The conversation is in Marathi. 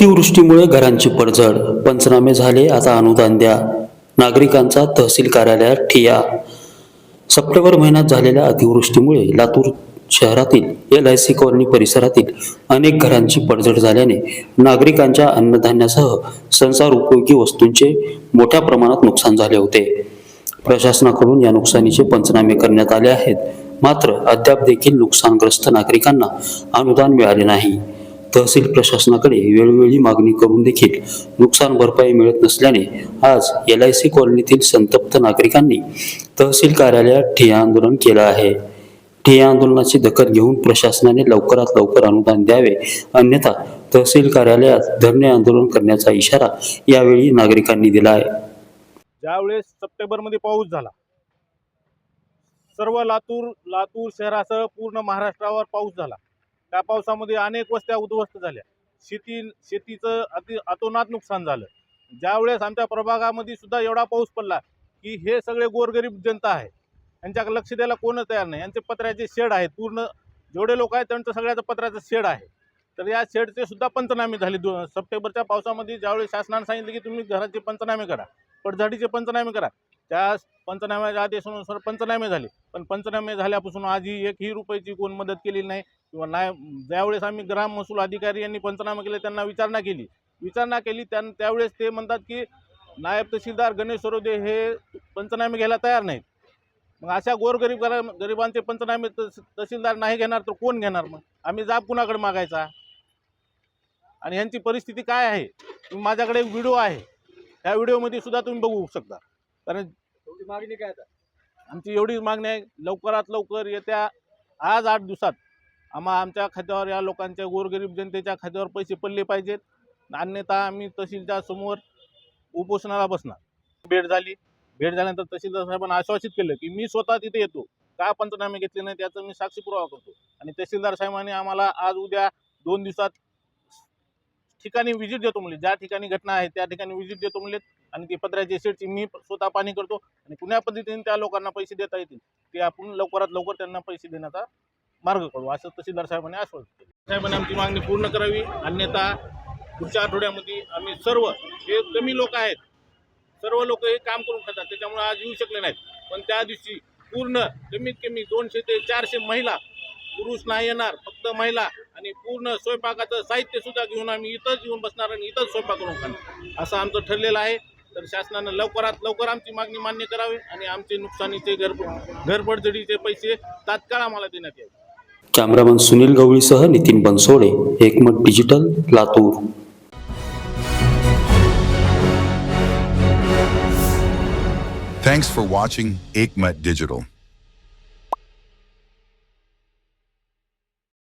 अतिवृष्टीमुळे घरांची पडझड. पंचनामे झाले आता अनुदान द्या. नागरिकांचा तहसील कार्यालयात ठिया. सप्टेंबर महिन्यात झालेल्या अतिवृष्टीमुळे लातूर शहरातील एल आय सी कॉलनी परिसरातील अनेक घरांची पडझड झाल्याने नागरिकांच्या अन्नधान्यासह संसार उपयोगी वस्तूंचे मोठ्या प्रमाणात नुकसान झाले होते. प्रशासनाकडून या नुकसानीचे पंचनामे करण्यात आले आहेत. मात्र अद्याप देखील नुकसानग्रस्त नागरिकांना अनुदान मिळाले नाही. तहसील प्रशासनाकडे वेळोवेळी मागणी करून देखील नुकसान भरपाई मिळत नसल्याने आज एल आय सी कॉलनीतील संतप्त नागरिकांनी तहसील कार्यालयात ठिय्या आंदोलन केलं आहे. ठिय्या आंदोलनाची दखल घेऊन प्रशासनाने लवकरात लवकर अनुदान द्यावे अन्यथा तहसील कार्यालयात धरणे आंदोलन करण्याचा इशारा यावेळी नागरिकांनी दिला आहे. ज्यावेळेस सप्टेंबरमध्ये पाऊस झाला सर्व लातूर लातूर शहरासह पूर्ण महाराष्ट्रावर पाऊस झाला. त्या पावसामध्ये अनेक वस्त्या उद्ध्वस्त झाल्या. शेती शेतीचं अति अतोनात नुकसान झालं. ज्यावेळेस आमच्या प्रभागामध्ये सुद्धा एवढा पाऊस पडला की हे सगळे गोरगरीब जनता आहे. यांच्याकडे लक्ष द्यायला कोणच तयार नाही. यांचे पत्र्याचे शेड आहेत. पूर्ण जेवढे लोक आहेत त्यांचं सगळ्याचं पत्र्याचं शेड आहे. तर या शेडचे सुद्धा पंचनामे झाले. दो सप्टेंबरच्या पावसामध्ये ज्यावेळेस शासनानं सांगितलं की तुम्ही घराचे पंचनामे करा पडझडीचे पंचनामे करा त्या पंचनाम्याच्या आदेशानुसार पंचनामे झाले. पण पंचनामे झाल्यापासून आजही एकही रुपयाची कोण मदत केली नाही किंवा नाही ज्यावेळेस आम्ही ग्राम महसूल अधिकारी यांनी पंचनामे केले त्यांना विचारणा केली. विचारणा केली त्यावेळेस ते म्हणतात की नायब तहसीलदार गणेश सरोदे हे पंचनामे घ्यायला तयार नाहीत. मग अशा गोरगरीब गरिबांचे पंचनामे तहसीलदार नाही घेणार तर कोण घेणार मग? आम्ही जाब कुणाकडे मागायचा? आणि यांची परिस्थिती काय आहे? तुम्ही माझ्याकडे एक व्हिडिओ आहे. त्या व्हिडिओमध्ये सुद्धा तुम्ही बघू शकता. कारण मागणी काय आमची एवढीच मागणी आहे लवकरात लवकर येत्या आज आठ दिवसात आम्हा आमच्या खात्यावर या लोकांच्या गोरगरीब जनतेच्या खात्यावर पैसे पडले पाहिजेत. अन्यथा आम्ही तहसीलच्या समोर उपोषणाला बसणार. भेट झाली. भेट झाल्यानंतर तहसीलदार साहेबांना आश्वासित केलं की मी स्वतः तिथे येतो. का पंचनामे घेतले नाही त्याचा मी साक्षी पुरावा करतो. आणि तहसीलदार साहेबांनी आम्हाला आज उद्या दोन दिवसात ठिकाणी व्हिजिट देतो म्हणजे ज्या ठिकाणी घटना आहे त्या ठिकाणी व्हिजिट देतो म्हणजे आणि ती पत्र्याची सीटची मी स्वतः पाणी करतो. आणि कुण्या पद्धतीने त्या लोकांना पैसे देता येतील. ते आपण लवकरात लवकर त्यांना पैसे देण्याचा मार्ग करू असं तहसीलदार साहेबांनी आश्वासन केलं साहेबांनी आमची मागणी पूर्ण करावी. अन्यथा पुढच्या आठवड्यामध्ये आम्ही सर्व जे कमी लोक आहेत सर्व लोक हे काम करून खातात. त्याच्यामुळे आज येऊ शकले नाहीत. पण त्या दिवशी पूर्ण कमीत कमी दोनशे ते चारशे महिला पुरुष नाही येणार फक्त महिला आणि पूर्ण स्वयंपाकाचं साहित्य सुद्धा घेऊन आम्ही इथंच येऊन बसणार आणि इथंच स्वयंपाक करून खाणार. असं आमचं ठरलेलं आहे. तर शासनानं लवकरात लवकर आमची मागणी मान्य करावी आणि आमचे नुकसानीचे घर घरपडझडीचे पैसे तात्काळ आम्हाला देण्यात यावे. Cameraman Sunil गवळीसह Nitin Bansode Ekmat digital Latur. Thanks for watching Aikmat Digital.